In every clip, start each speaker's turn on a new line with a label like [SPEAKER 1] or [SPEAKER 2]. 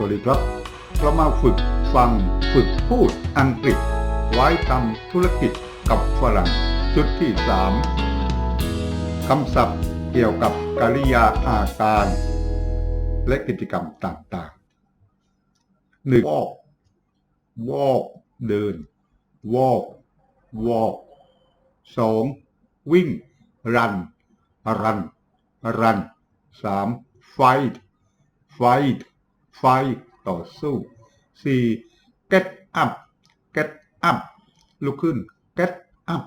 [SPEAKER 1] สวัสดีครับ เรามาฝึกฟังฝึกพูดอังกฤษ ไว้ทำธุรกิจกับฝรั่ง ชุดที่ 3 คำศัพท์เกี่ยวกับกริยาอาการ และกิจกรรมต่างๆ 1. walk walk เดิน walk walk 2. วิ่ง run run run 3. fight fight fight ต่อสู้ 4. get up get up ลุกขึ้น get up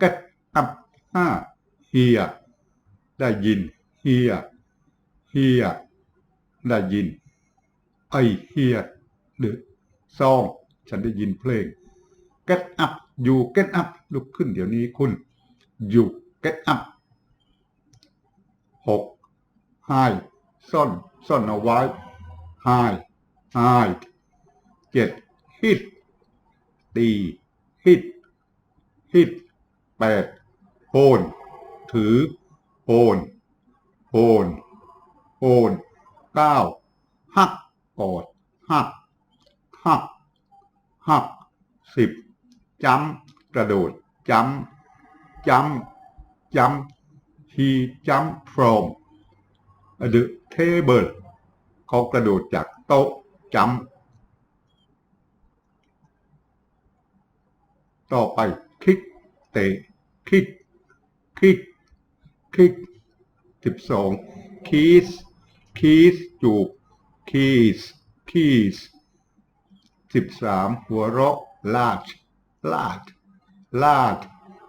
[SPEAKER 1] get up 5. hear ได้ยิน hear hear ได้ยิน I hear the song ฉันได้ยินเพลง get up you get up ลุกขึ้นเดี๋ยวนี้คุณ you get up 6. hide ซ่อน ซ่อนเอาไว้ hide hide 7. hit ตี hit hit 8. hold ถือ hold hold hold 9. หักกอดหักหักหัก 10. จำกระโดดจำจำจำ he jump from the table เขากระโดดจากโต๊ะจำต่อไปคิกเตะคิกคิกคิกสิบสองคีสคีสจูบคีสคีสสิบสามหัวเราะลาดลาดลาด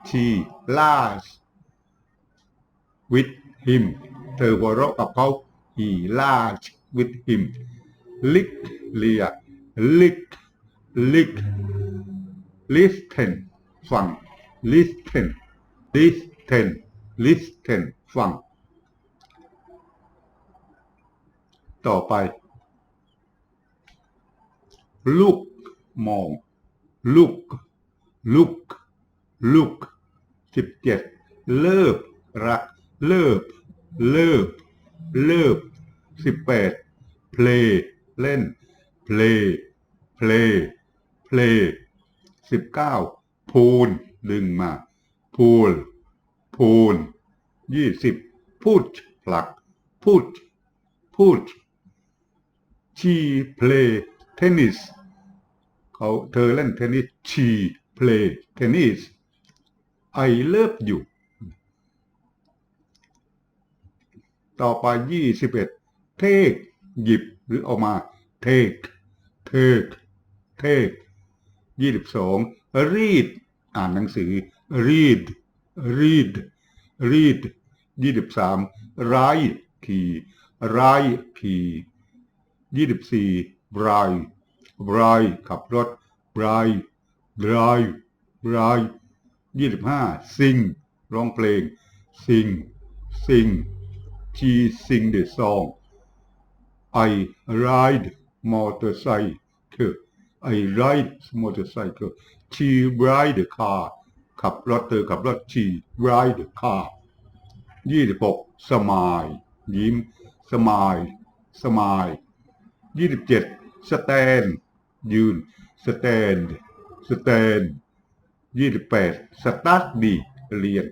[SPEAKER 1] ทีลาด with him เธอหัวเราะกับเขา he laughed with him ลิกเลียลิกลิก listen ฟัง listen listen listen ฟัง ต่อไป ลูกมอง ลูกลูกลูกสิบเจ็ดเลิกรัก เลิฟเลิกเลิก 18 play เล่น play play play 19 pool ดึงมา pool pool 20 push ผลัก push push she play tennis เขาเธอเล่นเทนนิส she play tennis I love you ต่อไป 21 take หยิบหรือเอามา take take take ยี่สิบสอง read อ่านหนังสือ read read read ยี่สิบสาม write ขี่ write ขี่ยี่สิบสี่ drive drive ขับรถ drive drive drive ยี่สิบห้า sing ร้องเพลง sing sing she sing the song I ride motorcycle I ride motorcycle she rides car ขับรถเธอขับรถ she ride the car ยี่สิบหก smile ยิ้ม smile smile ยี่สิบเจ็ด stand ยืน stand stand ยี่สิบแปด study เรียน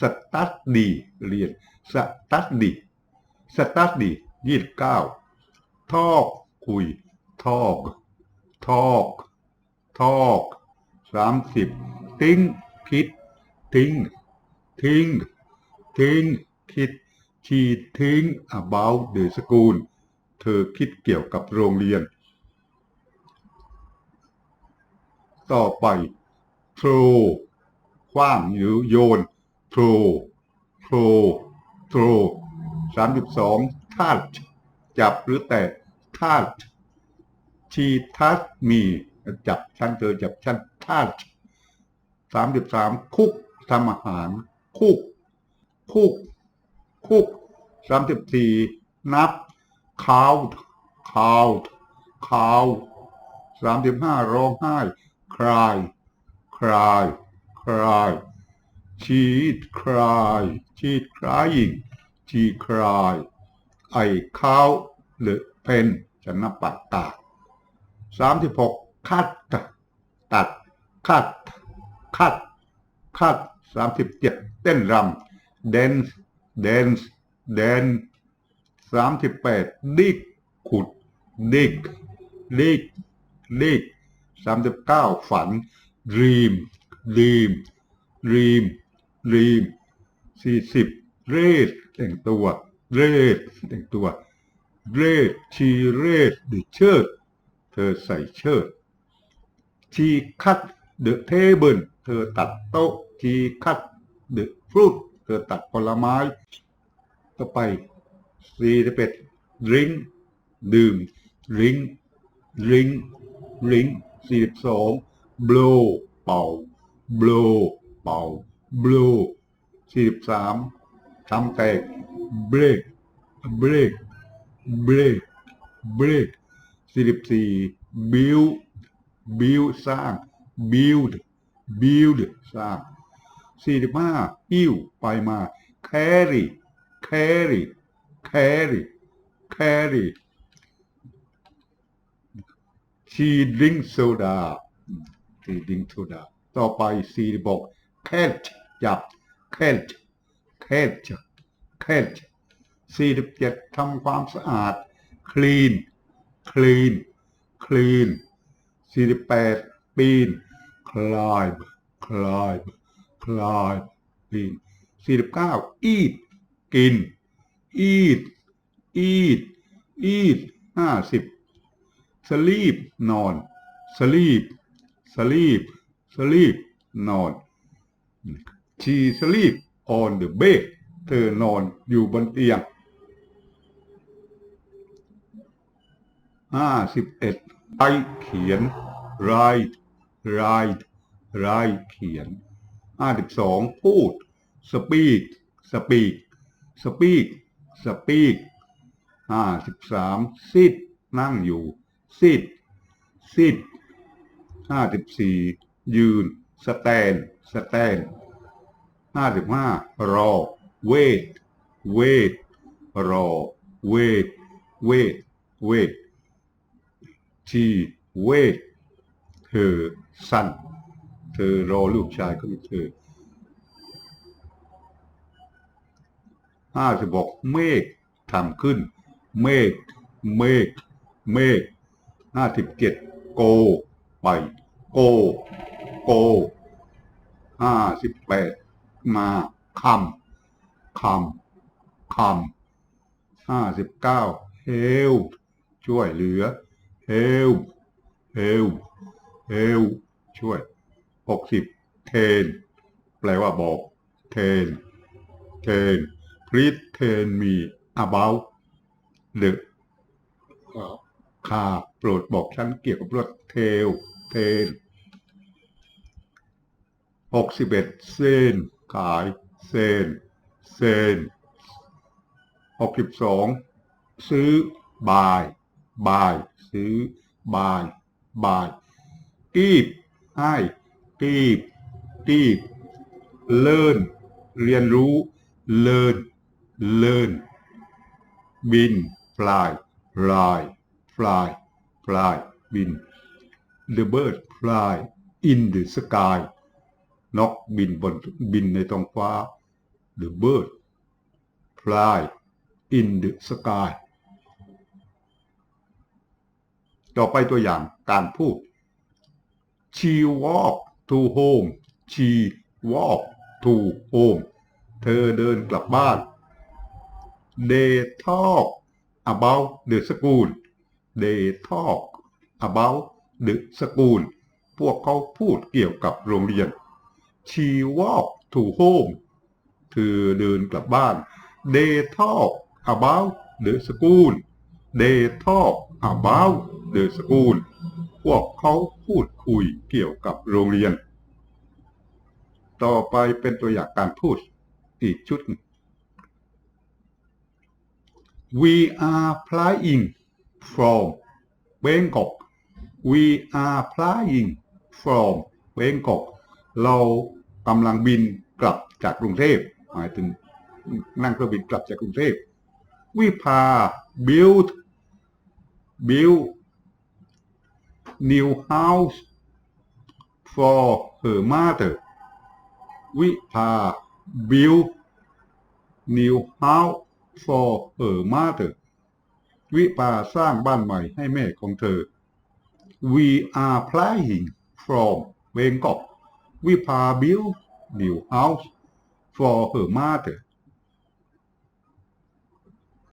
[SPEAKER 1] study เรียน study study ยี่สิบเก้า talk คุย talk talk talk สามสิบ think คิด think think think คิด she think about the school เธอคิดเกี่ยวกับโรงเรียน ต่อไป throw คว้างหรือโยน throw throw throw สามสิบสอง touch จับหรือแตะ ธาตุชีทัสมีจับชั้นเธอจับชั้นธาตุสามสิบสามคุกทำอาหาร คุก คุก คุกสามสิบสี่นับ count count count สามสิบห้าร้องไห้ cry cry cry ชีดคลายชีดคลายชีดคลาย ไอเข้าหรือเพน ชนปากตาสามสิบหกคัดตัดคัดคัดคัดสามสิบเจ็ดเต้นรำ dance dance dance สามสิบแปดดิกขุดดิกดิกดิกสามสิบเก้าฝัน dream dream dream dream สี่สิบเรศแต่งตัวเรศแต่งตัว เรศชีเรศหรือเชิด เธอใส่เชิด ชีคัดเดอะเทเบิลเธอตัดโต๊ะ ชีคัดเดอะฟรุตเธอตัดผลไม้ ต่อไปสี่สิบเอ็ดริงดื่มริงริงริงสี่สิบสอง blow เป่า blow เป่า blow สี่สิบสามทำแตก break break break break สี่สิบสี่ build build สร้าง build build สร้างสี่สิบห้าหิ้วไปมา carry carry carry carry she drink soda she drink soda ต่อไปสี่สิบหก catch จับ catch catch catch สี่สิบเจ็ดทำความสะอาด clean clean clean สี่สิบแปดปีน climb climb climb ปีนสี่สิบเก้า eat กิน eat eat eat ห้าสิบ sleep นอน sleep sleep sleep นอน she sleep on the bed เธอนอนอยู่บนเตียง ห้าสิบเอ็ดไปเขียน write write write เขียนห้าสิบสองพูด speak speak speak speak ห้าสิบสาม sit นั่งอยู่ sit sit ห้าสิบสี่ยืน stand stand ห้าสิบห้ารอ wait wait รอ wait wait wait she wait เธอสั้น เธอรอลูกชายของเธอห้าสิบหกเมฆทำขึ้น เมฆเมฆเมฆห้าสิบเจ็ดโก ไป โก โกห้าสิบแปดมาคำคำคำห้าสิบเก้าเฮลช่วยเหลือ เฮลเฮลเฮลช่วยหกสิบเทนแปลว่าบอกเทนเทน please tell me about the ค่าโปรดบอกฉันเกี่ยวกับรถเทลเทนหกสิบเอ็ดเซนขายเซนเซนหกสิบสองซื้อบาย บายซื้อบายบายกีบให้กีบกีบเลินเรียนรู้เลินเลินบิน fly fly fly fly บิน the bird fly in the sky นกบินบนบินในท้องฟ้า the bird fly in the sky ต่อไปตัวอย่างการพูด she walk to home she walk to home เธอเดินกลับบ้าน they talk about the school they talk about the school พวกเขาพูดเกี่ยวกับโรงเรียน she walk to home เธอเดินกลับบ้าน they talk about the school they talk about the school พวกเขาพูดคุยเกี่ยวกับโรงเรียน ต่อไปเป็นตัวอย่างการพูดอีกชุด We are flying from Bangkok We are flying from Bangkok เรากำลังบินกลับจากกรุงเทพหมายถึงนั่งเครื่องบินกลับจากกรุงเทพวิภา build build new house for her mother วิภา build new house for her mother วิภาสร้างบ้านใหม่ให้แม่ของเธอ We are flying from Bangkok วิภา build new house for her mother